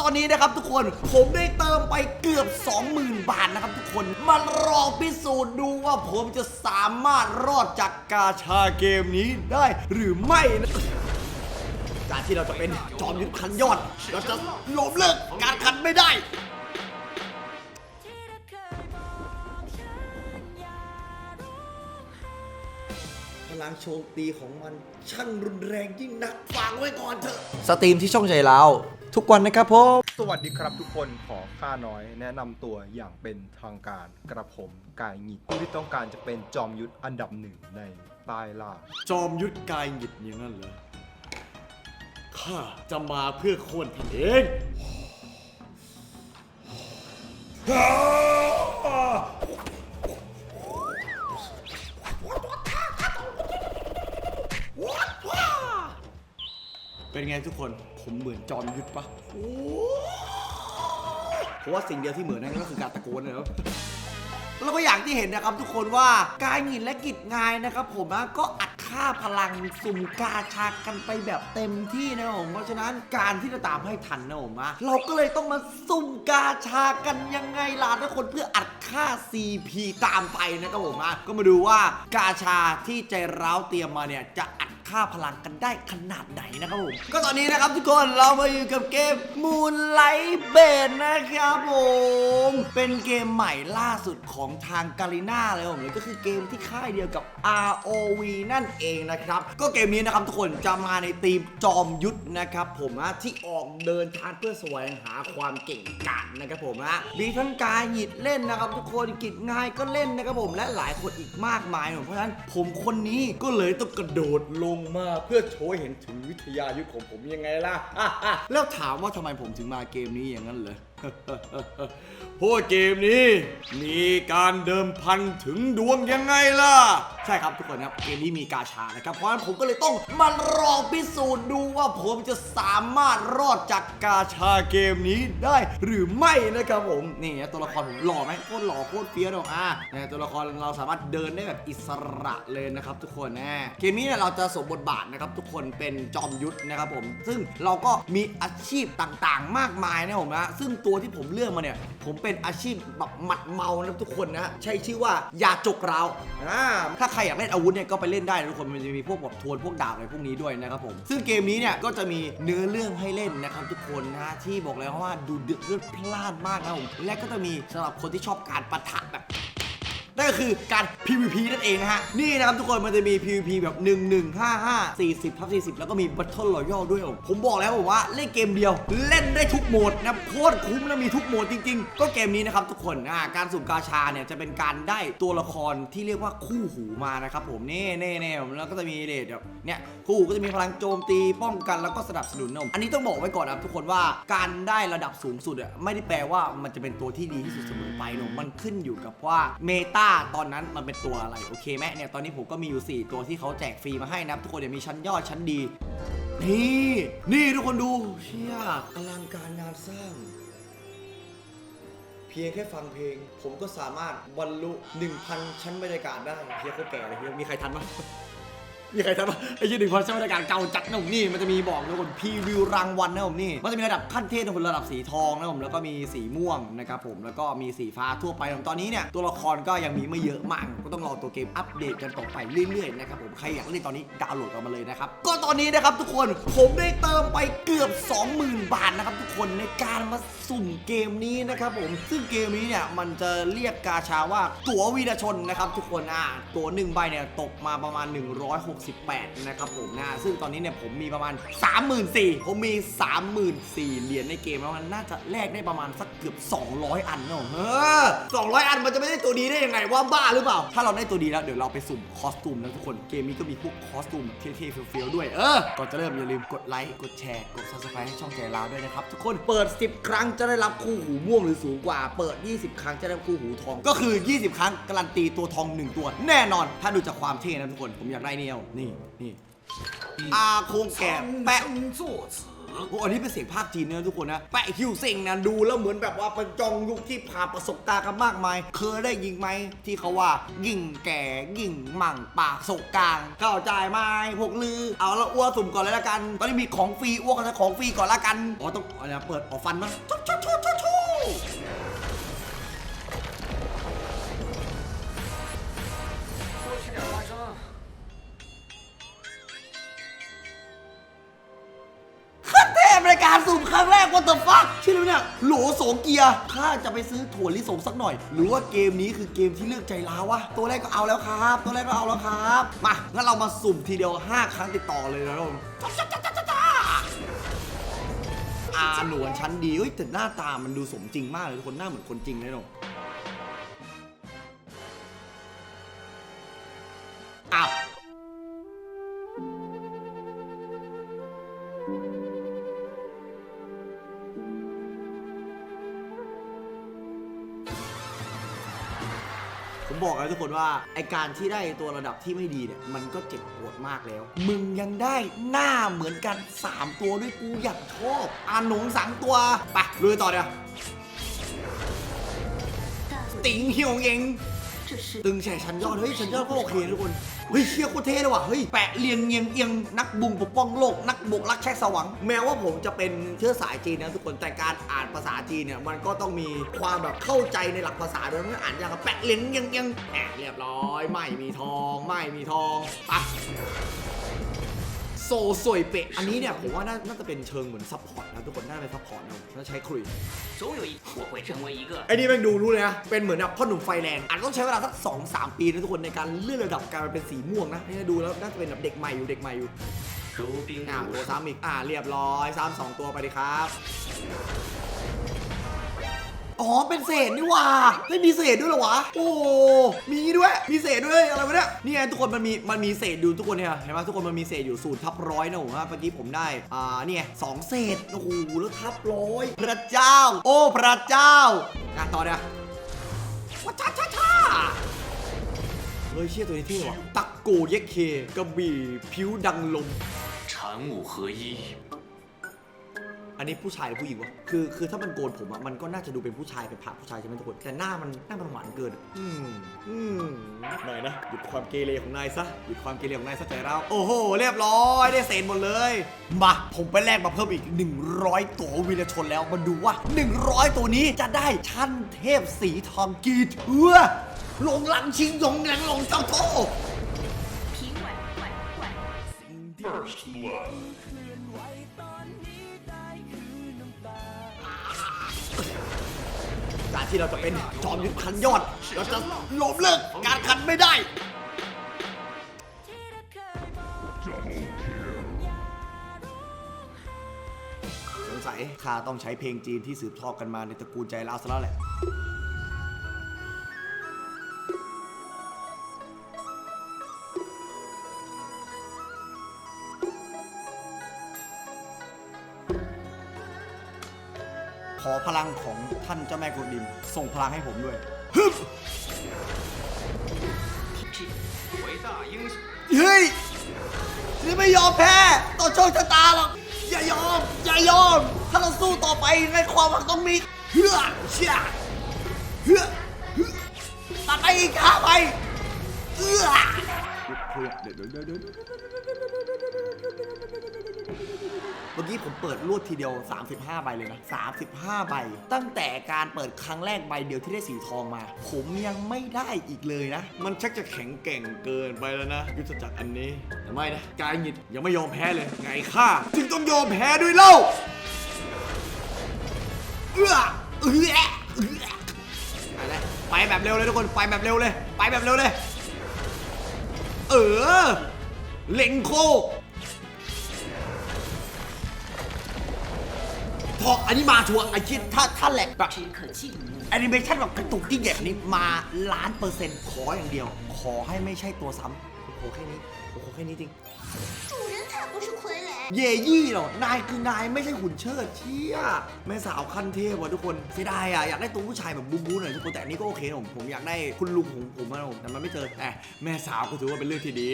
ตอนนี้นะครับทุกคนผมได้เติมไปเกือบ 20,000 บาทนะครับทุกคนมาลอพิสูจน์ดูว่าผมจะสามารถรอดจากกาชาเกมนี้ได้หรือไม่นะการที่เราจะเป็นจอมยุทธคันยอด เราจะล้มเลิกการคันไม่ได้พลังโจมตีของมันช่างรุนแรงยิ่งนักฟังไว้ก่อนเถอะ สตรีมที่ช่องใจเรา ทุกวันนะครับผมสวัสดีครับทุกคนขอข้าน้อย แนะนำตัวอย่างเป็นทางการกระผมกายหงิดผู้ที่ต้องการจะเป็นจอมยุทธอันดับหนึ่งในใต้ล่าจอมยุทธกายหงิดอย่างนั้นเหรอ ข้าจะมาเพื่อโค่นท่านเอง เป็นไงทุกคนผมเหมือนจอมยุทธปะเพราะว่าสิ่งเดียวที่เหมือนนั่นก็คือการตะโกนนะครับแล้วก็อย่างที่เห็นนะครับทุกคนว่ากายหงินและกิจงายนะครับ ผมก็อัดค่าพลังสุ่มกาชากันไปแบบเต็มที่นะครับผมเพราะฉะนั้นการที่จะตามให้ทันนะผมนะเราก็เลยต้องมาสุ่มกาชากันยังไงล่ะทุกคนเพื่ออัดค่า CP ตามไปนะครับผมนะก็มาดูว่ากาชาที่ใจร้าวเตรียมมาเนี่ยจะอัด ค่าพลังกันได้ขนาดไหนนะครับผมก็ตอนนี้นะครับทุกคนเรามาอยู่กับเกม Moonlight b a n นะครับผมเป็นเกมใหม่ล่าสุดของทางกาลิน่าเลยผมเลยก็คือเกมที่ค่ายเดียวกับ ROV นั่นเองนะครับ ก็เกมนี้นะครับทุกคนจะมาในธีมจอมยุทธนะครับผมนะที่ออกเดินทางเพื่อแสวงหาความเก่งกาจนะครับผมนะมีทั้งกายหยิดเล่นนะครับ ทุกคนกิจง่ายก็เล่นนะครับผมและหลายคนอีกมากมาย เพราะฉะนั้นผมคนนี้ก็เลยต้องกระโดดลงมาเพื่อโชว์ให้เห็นถึงวิทยายุทธของผมยังไงล่ะ แล้วถามว่าทำไมผมถึงมาเกมนี้อย่างนั้นเหรอพว่าเกมนี้ มีการเดิมพันถึงดวงยังไงล่ะ ใช่ครับทุกคนครับเกมนี้มีกาชานะครับ เพราะฉะนั้นผมก็เลยต้องมาลองพิสูจน์ดูว่าผมจะสามารถรอดจากกาชาเกมนี้ได้หรือไม่นะครับผมนี่นะตัวละครผมหล่อไหมโคตรหล่อโคตรเฟี้ยวเลยอะนี่ตัวละครเราสามารถเดินได้แบบอิสระเลยนะครับ ทุกคนนะเกมนี้เนี่ยเราจะสวมบทบาทนะครับ ทุกคนเป็นจอมยุทธนะครับผม ซึ่งเราก็มีอาชีพต่างๆ มากมายนะผมนะซึ่งตัวที่ผมเลือกมาเนี่ย ผมเป็นอาชีพแบบหมัดเมานะทุกคนนะ ใช้ชื่อว่ายาจกเราอ่าถ้าใครอยากเล่นอาวุธเนี่ยก็ไปเล่นได้นะทุกคนมันจะมีพวกแบบทวนพวกดาบอะไรพวกนี้ด้วยนะครับผม ซึ่งเกมนี้เนี่ยก็จะมีเนื้อเรื่องให้เล่นนะครับทุกคนนะฮะที่บอกเลยว่าดูเดือดเลือดพล่านมากนะผมและก็จะมีสำหรับคนที่ชอบการปะทะแบบ นั่นก็คือการ PVP นั่นเองนะฮะ นี่นะครับทุกคนมันจะมี PVP แบบ 1 1 5 5 40ทับ40 แล้วก็มี Battle Royale ด้วย ผมบอกแล้วผมว่าเล่นเกมเดียว เล่นได้ทุกโหมดนะโคตรคุ้มและมีทุกโหมดจริง ๆ ก็เกมนี้นะครับทุกคนอ่าการสุ่มกาชาเนี่ยจะเป็นการได้ตัวละครที่เรียกว่าคู่หูมานะครับผมเน่เน่เน่แล้วก็จะมีเดทแบบเนี่ยคู่หูก็จะมีพลังโจมตีป้องกันแล้วก็สนับสนุนนะผมอันนี้ต้องบอกไว้ก่อนนะครับทุกคนว่าการได้ระดับสูงสุดอะไม่ได้แปลว่ามันจะเป็นตัวที่ดีที่สุดเสมอไปนอะมันขึ้นอยู่กับว่าเมตาตอนนั้นมันเป็นตัวอะไรโอเคไหมเนี่ยตอนนี้ผมก็มีอยู่ 4 ตัวที่เขาแจกฟรีมาให้นะทุกคนเดี๋ยวมีชั้นยอดชั้นดี นี่นี่ทุกคนดูเชี่ยอลังการงานสร้าง เพียงแค่ฟังเพลง ผมก็สามารถบรรลุ 1,000 ชั้นบรรยากาศได้เพียงแค่แก่เลยเฮียมีใครทันไหม มีใครทันปะไอ้ยี่หนึ่งพันชั้นบรรยากาศเก่าจัดนะผมนี่มันจะมีบอกทุกคนพรีวิวรางวัลนะผมนี่มันจะมีระดับขั้นเทพนะผมระดับสีทองนะผมแล้วก็มีสีม่วงนะครับผมแล้วก็มีสีฟ้าทั่วไปผมตอนนี้เนี่ยตัวละครก็ยังมีไม่เยอะมาก ก็ต้องรอตัวเกมอัปเดตกันต่อไปเรื่อยๆนะครับผมใครอยากเล่นตอนนี้ดาวน์โหลดกันมาเลยนะครับก็ตอนนี้นะครับทุกคนผมได้เติมไปเกือบ 20,000 บาทนะครับทุกคนในการมาสุ่มเกมนี้นะครับผมซึ่งเกมนี้เนี่ยมันจะเรียกกาชาว่าตั๋ววีรชนนะครับทุกคนอ่าตั๋วหนึ่งใบเนี่ยตกมาประมาณ68 นะครับผมนะซึ่งตอนนี้เนี่ยผมมีประมาณ 34,000ผมมี 34,000เหรียญในเกมแล้วมันน่าจะแลกได้ประมาณสักเกือบ 200 อันเนอะเออ200 อันมันจะไม่ได้ตัวดีได้ยังไงว่าบ้าหรือเปล่า ถ้าเราได้ตัวดีแล้วเดี๋ยวเราไปสุ่มคอสตูมนะทุกคนเกมนี้ก็มีพวกคอสตูมเท่ๆเฟี้ยวๆด้วยเออก่อนจะเริ่มอย่าลืมกดไลค์กดแชร์กด subscribe ให้ช่องใจลาวด้วยนะครับทุกคนเปิด 10 ครั้งจะได้รับคู่หูม่วงหรือสูงกว่า เปิด 20 ครั้งจะได้คู่หูทอง ก็คือ 20 ครั้งการันตีตัวทอง 1 ตัว แน่นอน ถ้าดูจากความเท่นะทุกคน ผมอยากได้เนี่ยนี่นี่อาคงแก่แปะสู้โอ้อันนี้เป็นเสียงภาคจีนนะทุกคนนะ แปะคิวเซ็งนะดูแล้วเหมือนแบบว่าเป็นจองยุคที่ผ่านประสบการณ์กันมากมาย เคยได้ยิงไหมที่เขาว่า ยิ่งแก่ยิ่งมั่งปากสกกลางเข้าใจไหมพวกลือ เอาละอ้วสุ่มก่อนเลยละกัน ตอนนี้มีของฟรีอ้วกันนะของฟรีก่อนละกัน อ๋อต้องอะไรเปิดออกฟันมั้ย เนี่ยโหลสองเกียร์ข้าจะไปซื้อถั่วลิสงสักหน่อย หรือว่าเกมนี้คือเกมที่เลือกใจร้าววะตัวแรกก็เอาแล้วครับ ตัวแรกก็เอาแล้วครับ มางั้นเรามาสุ่มทีเดียว 5 ครั้งติดต่อเลยนะทุกคนอาหนวนชั้นดีเฮ้ยแต่หน้าตามันดูสมจริงมากเลยทุกคนหน้าเหมือนคนจริงเลยเนาะ ว่าไอการที่ได้ตัวระดับที่ไม่ดีเนี่ยมันก็เจ็บปวดมากแล้ว มึงยังได้หน้าเหมือนกัน 3 ตัวด้วยกูอยากชอบอ่านหนงสังตัวไปลุยต่อเดี๋ยวติ๋งเหี่ยวเองตึงแฉฉันยอดเฮ้ยฉันยอดก็โอเคทุกคน เฮ้ยเชี่ยโคตรเท่เลยว่ะเฮ้ยแปะเรียงเงียงเอียงนักบุงปกป้องโลกนักบกรักแช่สวังแม้ว่าผมจะเป็นเชื้อสายจีนนะทุกคนแต่การอ่านภาษาจีนเนี่ยมันก็ต้องมีความแบบเข้าใจในหลักภาษาด้วยมันอ่านยากแปะเรียงเงียงเอียงแอะเรียบร้อย ไม่มีทอง ไม่มีทองปะ โซสวยเปะ อันนี้เนี่ยผมว่าน่าน่าจะเป็นเชิงเหมือนซัพพอร์ตนะทุกคน น่าจะเป็นซัพพอร์ตนะถ้าใช้ครุย 总有一我会成为一个 ไอ้นี่แม่งดูรู้เลยนะ เป็นเหมือนแบบพ่อหนุ่มไฟแรงอาจต้องใช้เวลาสักสองสามปีนะทุกคนในการเลื่อนระดับการเป็นสีม่วงนะนี่ดูแล้วน่าจะเป็นแบบเด็กใหม่อยู่เด็กใหม่อยู่ 如冰 อ่า 如 ตัว 沙。 ซ้ำอีก อ่าเรียบร้อยซ้ำสองตัวไปดิครับ อ๋อ เป็นเศษนี่หว่า ไม่มีเศษด้วยเหรอวะ โอ้ มีด้วย มีเศษด้วย อะไรวะเนี่ย นี่ไงทุกคนมันมี มันมีเศษอยู่ทุกคนเนี่ย เห็นไหมทุกคนมันมีเศษอยู่ศูนย์ทับร้อยนะผมว่าเมื่อกี้ผมได้ อ่า เนี่ยสองเศษ โอ้โห แล้วทับร้อย พระเจ้า โอ้ พระเจ้าอ่ะต่อเนี่ยว้าช้าช้าช้าเฮ้ยเชี่ยตัวนี้เท่ว่ะตักโกเย็กเคกระบี่ผิวดังลม 禅武合一， อันนี้ผู้ชายหรือผู้หญิงวะ คือคือถ้ามันโกนผมอะมันก็น่าจะดูเป็นผู้ชายเป็นผ่าผู้ชายใช่ไหมทุกคน แต่หน้ามันหน้ามันหวานเกินอะอืมอืมหน่อยนะ หยุดความเกเรของนายซะ หยุดความเกเรของนายซะใจเราโอ้โห เรียบร้อย ได้เศษหมดเลย มา ผมไปแลกมาเพิ่มอีก 100 ตัววีรชนแล้ว มาดูว่า 100 ตัวนี้จะได้ชั้นเทพสีทองกี่เถื่อลงหลังชิงยงหลังลงเจ้าโต评委 ที่เราจะเป็นจอมยุทธคันยอด เราจะล้มเลิกการคันไม่ได้ สงสัยข้าต้องใช้เพลงจีนที่สืบทอดกันมาในตระกูลใจลาวซะแล้วแหละ ท่านเจ้าแม่กดดิน ส่งพลังให้ผมด้วยเฮ้ยนี่ไม่ยอมแพ้ต่อโชคชะตาหรอกอย่ายอม อย่ายอม ถ้าเราสู้ต่อไปในความหวังต้องมีเฮือเชียเฮือตัดไปอีกข้าไปเอื้อ มื่อกี้ผมเปิดรวดทีเดียว 35 ใบเลยนะ 35 ใบ ตั้งแต่การเปิดครั้งแรกใบเดียวที่ได้สีทองมา ผมยังไม่ได้อีกเลยนะ มันชักจะแข็งแกร่งเกินไปแล้วนะ ยุทธจักรอันนี้แต่ไม่นะกายหงิดยังไม่ยอมแพ้เลย ไงข้าจึงต้องยอมแพ้ด้วยเล่าเอื้อเอื้อเอื้อไปเลยไปแบบเร็วเลยทุกคนไปแบบเร็วเลย ไปแบบเร็วเลย เออเล็งโค พออันนี้มาชัวร์ไอ้คิดถ้าถ้าแหลกแบบแอนิเมชันแบบกระตุกที่แยบนี้มาล้านเปอร์เซ็นต์ขออย่างเดียว ขอให้ไม่ใช่ตัวซ้ำโอ้โหแค่นี้โอ้โหแค่นี้จริงเยยี่หรอ นายคือนายไม่ใช่หุ่นเชิดเชี่ยแม่สาวขั้นเทพว่ะทุกคนเสียดายอะอยากได้ตัวผู้ชายแบบบู๊หน่อยทุกคนแต่นี้ก็โอเคผมผมอยากได้คุณลุงของผมนะผมแต่มันไม่เจอแต่แม่สาวก็ถือว่าเป็นเรื่องที่ดี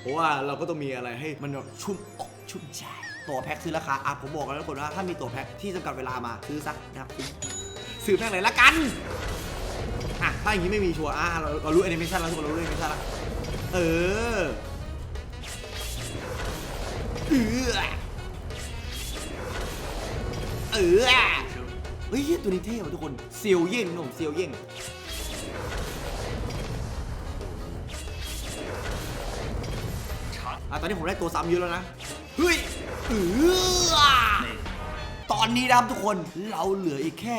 เพราะว่าเราก็ต้องมีอะไรให้มันชุ่มอกชุ่มใจ ตัวแพ็คซื้อราคาอะผมบอกแล้วทุกคนว่าถ้ามีตัวแพ็คที่จำกัดเวลามาซื้อซะนะครับซื้อแม่งเลยละกันอะถ้าอย่างนี้ไม่มีชัวร์อะเราเรารู้แอนิเมชันแล้วทุกคนเรารู้แอนิเมชันล้วเออเออเออเฮ้ยตัวนี้เท่ว่ะทุกคนเซียวเย่งนะผมเซียวเย่งอะตอนนี้ผมได้ตัวซ้ำเยอะแล้วนะ เฮ้ย เออตอนนี้นะครับทุกคนเราเหลืออีกแค่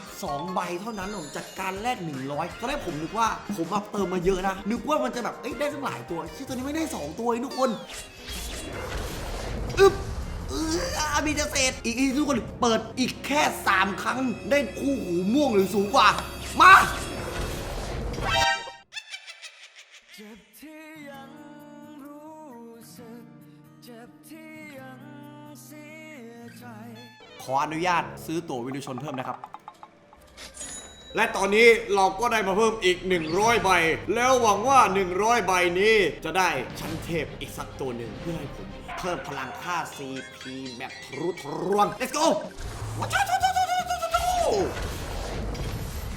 12 ใบเท่านั้นผมจากการแลก100ตอนแรกผมนึกว่าผมมาเติมมาเยอะนะ นึกว่ามันจะแบบเอ้ยได้ตั้งหลายตัวที่ตัวนี้ไม่ได้ 2 ตัวทุกคนอึ๊บเออมีจะเศษอีกอีกทุกคนเปิดอีกแค่ 3 ครั้ง ได้คู่หูม่วงหรือสูงกว่า มาเจ็บที่ยังรู้สึกเจ็บที่ ขออนุญาตซื้อตั๋ววินชนเพิ่มนะครับ และตอนนี้เราก็ได้มาเพิ่มอีก 100 ใบ แล้วหวังว่า 100 ใบนี้จะได้ชั้นเทพอีกสักตัวหนึ่งเพื่อให้ผมเพิ่มพลังค่า CP แบบทรุทะรวง let's go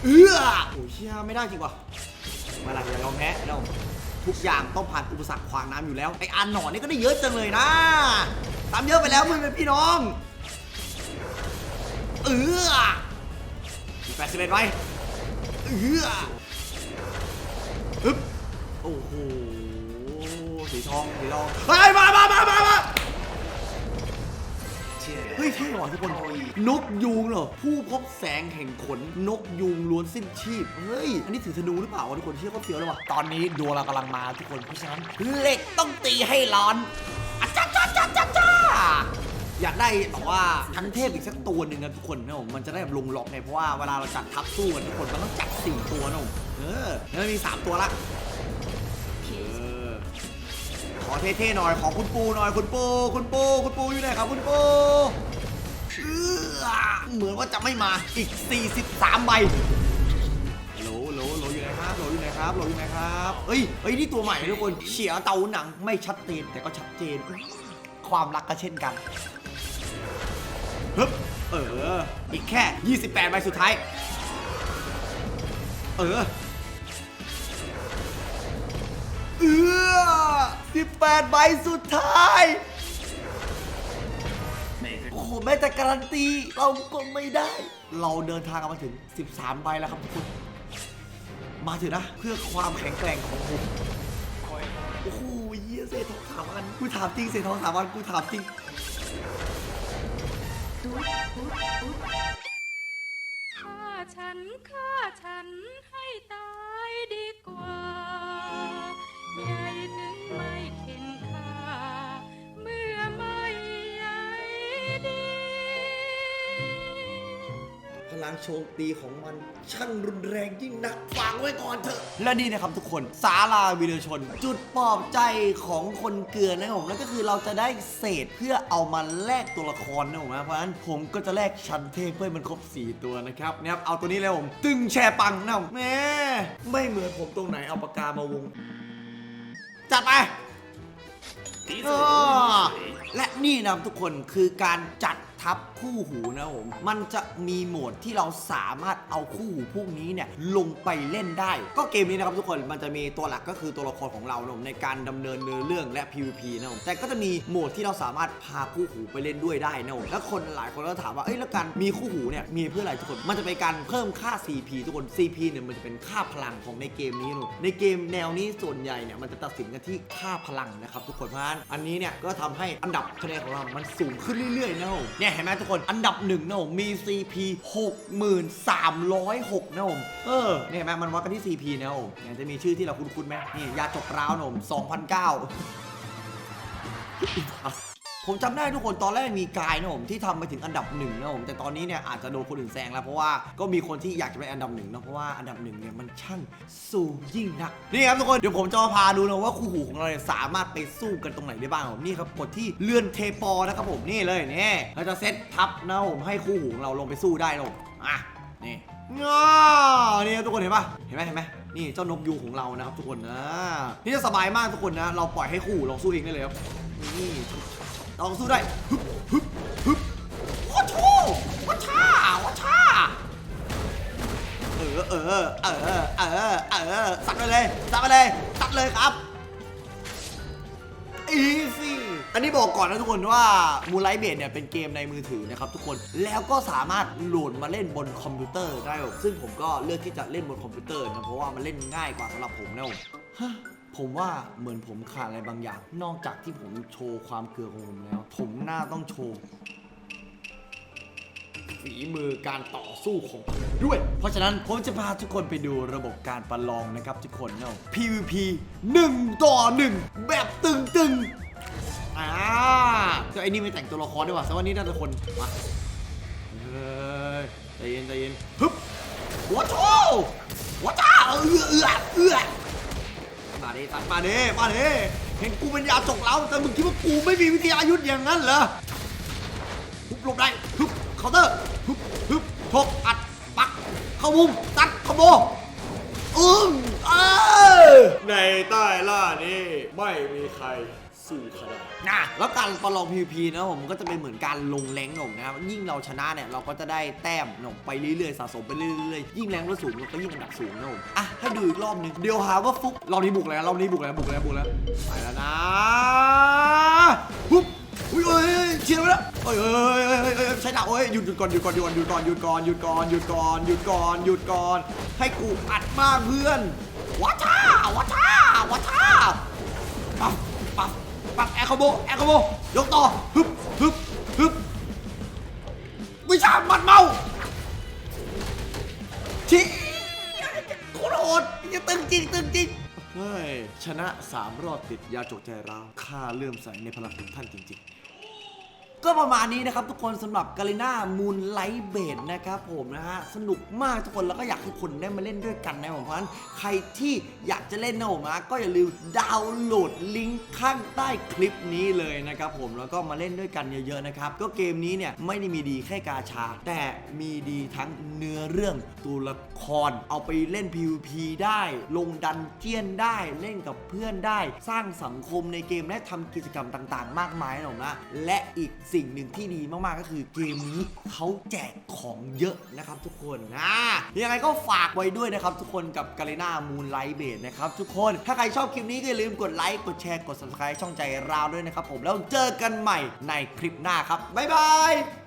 เอื้อโอ้ยเชี่ยไม่ได้จริงว่ะมาละอย่ายอมแพ้เราทุกอย่างต้องผ่านอุปสรรคขวางน้ำอยู่แล้ว ไออันหนอนนี่ก็ได้เยอะจังเลยนะตามเยอะไปแล้วมึงเป็นพี่น้อง เออแปดสิบเอ็ดไว้เออฮึบโอ้โห สีทองสีทองเฮ้ยมามามามามาเฮ้ยใช่หรอทุกคน นกยูงเหรอ ผู้พบแสงแห่งขน นกยูงล้วนสิ้นชีพ เฮ้ย อันนี้ถือธนูหรือเปล่าวะทุกคนเชื่อเขาเสียวเลยวะตอนนี้ดวงเรากำลังมาทุกคนเพราะฉะนั้นเหล็กต้องตีให้ร้อนจ้าจ้าจ้าจ้าจ้า อยากได้แบบว่าชั้นเทพอีกสักตัวหนึ่งนะทุกคนนะผมมันจะได้แบบลงล็อกไงเพราะว่าเวลาเราจัดทัพสู้กันทุกคนมันต้องจัดสี่ตัวนะผมเออแล้วมีสามตัวละเออขอเท่ๆหน่อยขอคุณปูหน่อยคุณปูคุณปูคุณปูอยู่ไหนครับคุณปูเหมือนว่าจะไม่มาอีก 43 ใบโหลโหลโหลอยู่ไหนครับโหลอยู่ไหนครับโหลอยู่ไหนครับเอ้ยเอ้ยนี่ตัวใหม่ทุกคนเฉียเตาหนังไม่ชัดเจนแต่ก็ชัดเจน ความรักก็เช่นกันฮึบเออ อีกแค่ 28ใบสุดท้าย เออ เออ18ใบสุดท้าย每个โอ้โหแม้แต่การันตี เราก็ไม่ได้ เราเดินทางกันมาถึง 13 ใบแล้วครับทุกคน มาเถอะนะ เพื่อความแข็งแกร่งของผมโอ้โห เสียเศษทองสามวันกูถามจริงเศษทองสามวันกูถามจริงฆ่าฉันฆ่าฉันให้ตายดีกว่า ลังโชคตีของมันช่างรุนแรงยิ่งนักฟังไว้ก่อนเถอะ และนี่นะครับทุกคนศาลาวีรชน จุดปอบใจของคนเกลือนะผมนั่นก็คือเราจะได้เศษเพื่อเอามาแลกตัวละครนะผมนะเพราะฉะนั้นผมก็จะแลกชันเทพเพื่อมันครบ 4 ตัวนะครับนะครับเอาตัวนี้เลยผมตึงแชร์ปังนะผมแม่ไม่เหมือนผมตรงไหนเอาปากกามาวง จัดไปและนี่นะทุกคนคือการจัด ทับคู่หูนะผม มันจะมีโหมดที่เราสามารถเอาคู่หูพวกนี้เนี่ยลงไปเล่นได้ ก็เกมนี้นะครับทุกคน มันจะมีตัวหลักก็คือตัวละครของเรานะครับในการดำเนินเนื้อเรื่องและ PVP นะครับแต่ก็จะมีโหมดที่เราสามารถพาคู่หูไปเล่นด้วยได้นะครับแล้วคนหลายคนก็ถามว่า เอ้ยแล้วการมีคู่หูเนี่ยมีเพื่ออะไรทุกคน มันจะเป็นการเพิ่มค่า CP ทุกคน CP เนี่ยมันจะเป็นค่าพลังของในเกมนี้นะในเกมแนวนี้ส่วนใหญ่เนี่ยมันจะตัดสินกันที่ค่าพลังนะครับทุกคน เพราะฉะนั้นอันนี้เนี่ยก็ทำให้อันดับคะแนนของเรา มันสูงขึ้นเรื่อยๆนะผมเนี่ยเห็นไหมทุกคน อันดับหนึ่งนะผมมี CP 6306นะผมเออเนี่ยเห็นไหมมันวัดกันที่ CP นะผมเนี่ยจะมีชื่อที่เราคุ้นๆไหมนี่ยาจกร้าวนะผม2009 ผมจำได้ทุกคนตอนแรกมีกายนะผมที่ทำไปถึงอันดับหนึ่งนะผมแต่ตอนนี้เนี่ยอาจจะโดนคนอื่นแซงแล้วเพราะว่าก็มีคนที่อยากจะเป็นอันดับหนึ่งนะเพราะว่าอันดับหนึ่งเนี่ยมันช่างสูงยิ่งนักนี่ครับทุกคนเดี๋ยวผมจะมาพาดูนะว่าคู่หูของเราเนี่ยสามารถไปสู้กันตรงไหนได้บ้างผมนี่ครับกดที่เลื่อนเทปอนะครับผมนี่เลยนี่เราจะเซตทับนะผมให้คู่หูของเราลงไปสู้ได้นะผมอะนี่ง้อนี่ครับทุกคนเห็นปะเห็นไหมเห็นไหมนี่เจ้านกยูของเรานะครับทุกคนนะนี่จะสบายมากทุกคนนะ เราปล่อยให้คู่หูลงสู้เองได้เลยครับนี่ ต้องสู้ได้ฮึบฮึบฮึบวัชโชวัชชาวัชชาเออเออเออเออเออเออสัดไปเลยสัดไปเลยสัดเลยครับอีซี่อันนี้บอกก่อนนะทุกคนว่ามูไลเบดเนี่ยเป็นเกมในมือถือนะครับทุกคนแล้วก็สามารถโหลดมาเล่นบนคอมพิวเตอร์ได้ซึ่งผมก็เลือกที่จะเล่นบนคอมพิวเตอร์นะเพราะว่ามันเล่นง่ายกว่าสำหรับผมนะผมฮะ ผมว่าเหมือนผมขาดอะไรบางอย่าง นอกจากที่ผมโชว์ความเกลือของผมแล้ว ผมน่าต้องโชว์ฝีมือการต่อสู้ของผมด้วย เพราะฉะนั้นผมจะพาทุกคนไปดูระบบการประลองนะครับทุกคนเนาะ PVP 1 ต่อ 1 แบบตึงๆอ่าก็ไอ้นี่ไม่แต่งตัวละครด้วยว่ะแต่ว่านี่น่าจะคนมาเฮ้ยใจเย็นใจเย็นฮึบหัวโชหัวจ้าเอือเอือเอือ มาดิตัดมาดิมาดิเห็นกูเป็นยาจกแล้วแต่มึงคิดว่ากูไม่มีวิทยายุทธอย่างนั้นเหรอฮึบหลบได้ฮึบเคาน์เตอร์ฮึบฮึบทกอัดปักเข้ามุมตัดขโมยอึ้งเออในใต้ล่านี้ไม่มีใคร สู้เขาได้นะแล้วการประลอง PVP นะผมก็จะเป็นเหมือนการลงแรงหน่งนะครับยิ่งเราชนะเนี่ยเราก็จะได้แต้มหน่งไปเรื่อยๆสะสมไปเรื่อยๆยิ่งแรงเราสูงเราก็ยิ่งอันดับสูงนะผมอะให้ดูอีกรอบหนึงเดี๋ยวหาว่าฟุกรอบนี้บุกแล้วรอบนี้บุกแล้วบุกแล้วบุกแล้วไปแล้วนะปุ๊บอุ้ยเอ้ยเชียร์ไปแล้วเอ้ยเอ้ยเอ้ยเอ้ยเอ้ยใช้ดาบเอ้ยหยุดหยุดก่อนหยุดก่อนหยุดก่อนหยุดก่อนหยุดก่อนหยุดก่อนหยุดก่อนหยุดก่อนหยุดก่อนให้กูอัดมากเพื่อนวัชชาวัชชาวัชชาปับปับ ปักแอร์คาโบแอร์คาโบยกต่อฮึบฮึบฮึบวิชาหมัดเมาชี้โคตรโหดยังตึงจริงตึงจริงเฮ้ยชนะสามรอบติดยาจกใจร้าวข้าเลื่อมใสในพลังของท่านจริง ๆ ก็ประมาณนี้นะครับทุกคนสำหรับกาลิน่ามูนไลท์เบดนะครับผมนะฮะสนุกมากทุกคนแล้วก็อยากให้ทุกคนได้มาเล่นด้วยกันนะผมเพราะฉะนั้นใครที่อยากจะเล่นนะผมนะก็อย่าลืมดาวน์โหลดลิงก์ข้างใต้คลิปนี้เลยนะครับผมแล้วก็มาเล่นด้วยกันเยอะๆนะครับก็เกมนี้เนี่ยไม่ได้มีดีแค่กาชา แต่มีดีทั้งเนื้อเรื่องตัวละคร เอาไปเล่น PVP ได้ ลงดันเจียนได้เล่นกับเพื่อนได้ สร้างสังคมในเกมและทำกิจกรรมต่าง ๆ มากมายนะผมนะและอีกสิ่งหนึ่งที่ดีมาก ๆ ก็คือเกมนี้เขาแจกของเยอะนะครับทุกคนนะยังไงก็ฝากไว้ด้วยนะครับทุกคนกับกาเลน่ามูนไลท์เบดนะครับทุกคน ถ้าใครชอบคลิปนี้ก็อย่าลืมกดไลค์ กดแชร์ กด subscribe ช่องใจราวด้วยนะครับผม แล้วเจอกันใหม่ในคลิปหน้าครับ บ๊ายบาย